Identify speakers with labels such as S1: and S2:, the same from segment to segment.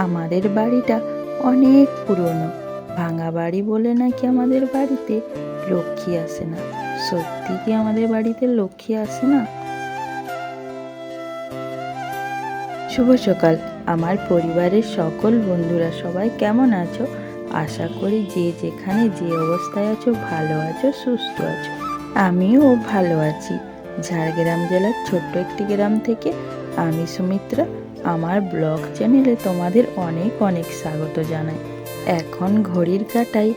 S1: আমাদের বাড়িটা অনেক পুরনো। ভাঙা বাড়ি বলে নাকি আমাদের বাড়িতে লক্ষ্মী আসে না? সত্যি কি আমাদের বাড়িতে লক্ষ্মী আসে না? শুভ সকাল। আমার পরিবারের সকল বন্ধুরা সবাই কেমন আছো? আশা করি যে যেখানে যে অবস্থায় আছো, ভালো আছো, সুস্থ আছো। আমিও ভালো আছি। ঝাড়গ্রাম জেলার ছোট্ট একটি গ্রাম থেকে আমি সুমিত্রা। আমার ব্লগ চ্যানেলে তোমাদের অনেক অনেক স্বাগত জানাই। এখন ঘড়ির কাটাই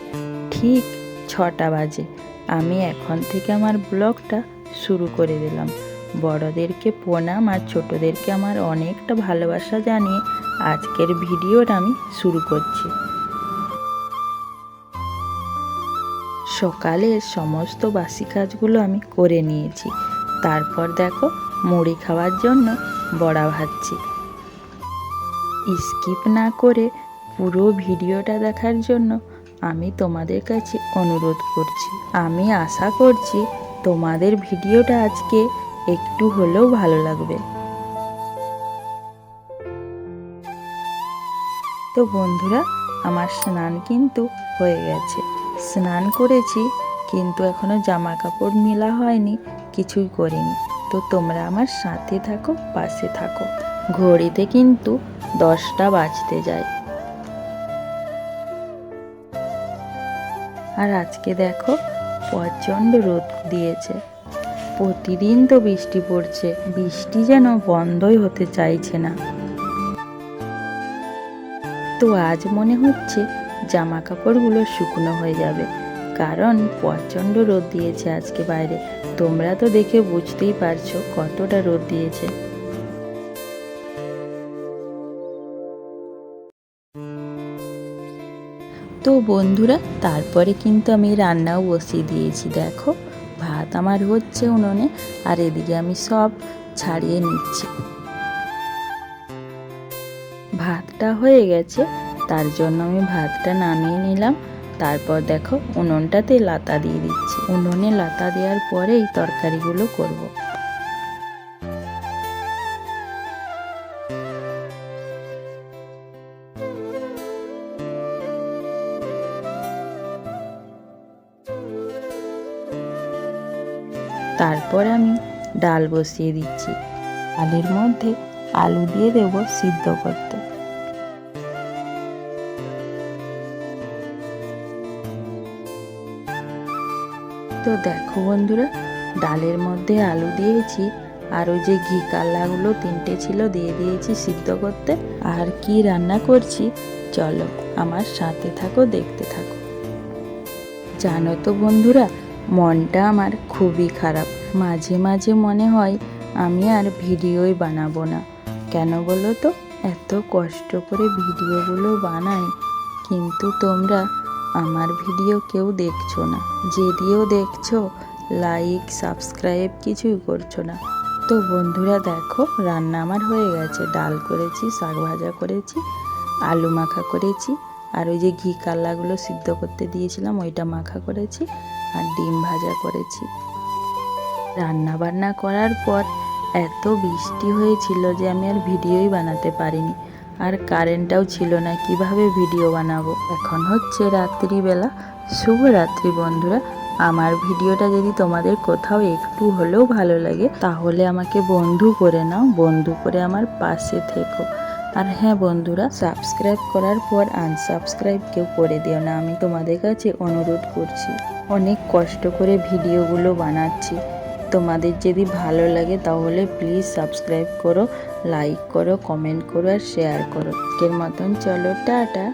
S1: ঠিক ছটা বাজে। আমি এখন থেকে আমার ব্লগটা শুরু করে দিলাম। বড়দেরকে প্রণাম আর ছোটদেরকে আমার অনেকটা ভালোবাসা জানিয়ে আজকের ভিডিওটা আমি শুরু করছি। সকালের সমস্ত বাসি কাজগুলো আমি করে নিয়েছি। তারপর দেখো মুড়ি খাওয়ার জন্য বড়া ভাজছি। স্কিপ না করে পুরো ভিডিওটা দেখার জন্য আমি তোমাদের কাছে অনুরোধ করছি। আমি আশা করছি তোমাদের ভিডিওটা আজকে একটু হলেও ভালো লাগবে। তো বন্ধুরা, আমার স্নান কিন্তু হয়ে গেছে। স্নান করেছি, কিন্তু এখনও জামা কাপড় মেলা হয়নি, কিছুই করিনি। তো তোমরা আমার সাথে থাকো, পাশে থাকো। ঘড়িতে কিন্তু দশটা বাজতে যায়। আর আজকে দেখো প্রচণ্ড রোদ দিয়েছে। প্রতিদিন তো বৃষ্টি পড়ছে, বৃষ্টি যেন বন্ধই হতে চাইছে না। তো আজ মনে হচ্ছে জামা কাপড়গুলো শুকনো হয়ে যাবে, কারণ প্রচণ্ড রোদ দিয়েছে আজকে বাইরে। তোমরা তো দেখে বুঝতেই পারছ কতটা রোদ দিয়েছে। তো বন্ধুরা, তারপরে কিন্তু আমি রান্নাও বসিয়ে দিয়েছি, দেখো। ভাত আমার হচ্ছে উনুনে, আর এদিকে আমি সব ছাড়িয়ে নিচ্ছি। ভাতটা হয়ে গেছে, তার জন্য আমি ভাতটা নামিয়ে নিলাম। তারপর দেখো, উনুনটাতে লাতা দিয়ে দিচ্ছি। উনুনে লাতা দেওয়ার পরেই তরকারিগুলো করব। তারপর আমি ডাল বসিয়ে দিচ্ছি। ডালের মধ্যে আলু দিয়ে দেবো সিদ্ধ করতে। তো দেখো বন্ধুরা, ডালের মধ্যে আলু দিয়েছি, আর ওই যে ঘি কাল্লাগুলো তিনটে ছিল দিয়ে দিয়েছি সিদ্ধ করতে। আর কি রান্না করছি, চলো আমার সাথে থাকো, দেখতে থাকো। জানো তো বন্ধুরা মনটা আমার খুবই খারাপ। মাঝে মাঝে মনে হয় আমি আর ভিডিওই বানাবো না। কেন বলো তো? এত কষ্ট করে ভিডিওগুলো বানাই, কিন্তু তোমরা আমার ভিডিও কেউ দেখছ না। যদিও দেখছ, লাইক, সাবস্ক্রাইব কিছুই করছ না। তো বন্ধুরা দেখো, রান্না আমার হয়ে গেছে। ডাল করেছি, শাক ভাজা করেছি, আলু মাখা করেছি, আর ওই যে ঘি কাল্লাগুলো সিদ্ধ করতে দিয়েছিলাম, ওইটা মাখা করেছি। আর ডিম ভাজা করেছি। রান্না বান্না করার পর এত বৃষ্টি হয়েছিল যে আমি আর ভিডিওই বানাতে পারিনি। আর কারেন্টটাও ছিল না, কীভাবে ভিডিও বানাবো? এখন হচ্ছে রাত্রিবেলা। শুভরাত্রি বন্ধুরা। আমার ভিডিওটা যদি তোমাদের কোথাও একটু হলেও ভালো লাগে, তাহলে আমাকে বন্ধু করে নাও, বন্ধু করে আমার পাশে থেকো। আর হ্যাঁ বন্ধুরা, সাবস্ক্রাইব করার পর আনসাবস্ক্রাইব কেউ করে দিও না, আমি তোমাদের কাছে অনুরোধ করছি। অনেক কষ্ট করে ভিডিওগুলো বানাচ্ছি। তোমাদের যদি ভালো লাগে তাহলে প্লিজ সাবস্ক্রাইব করো লাইক করো কমেন্ট করো আর শেয়ার করো। আজকের মতন চলো, টাটা।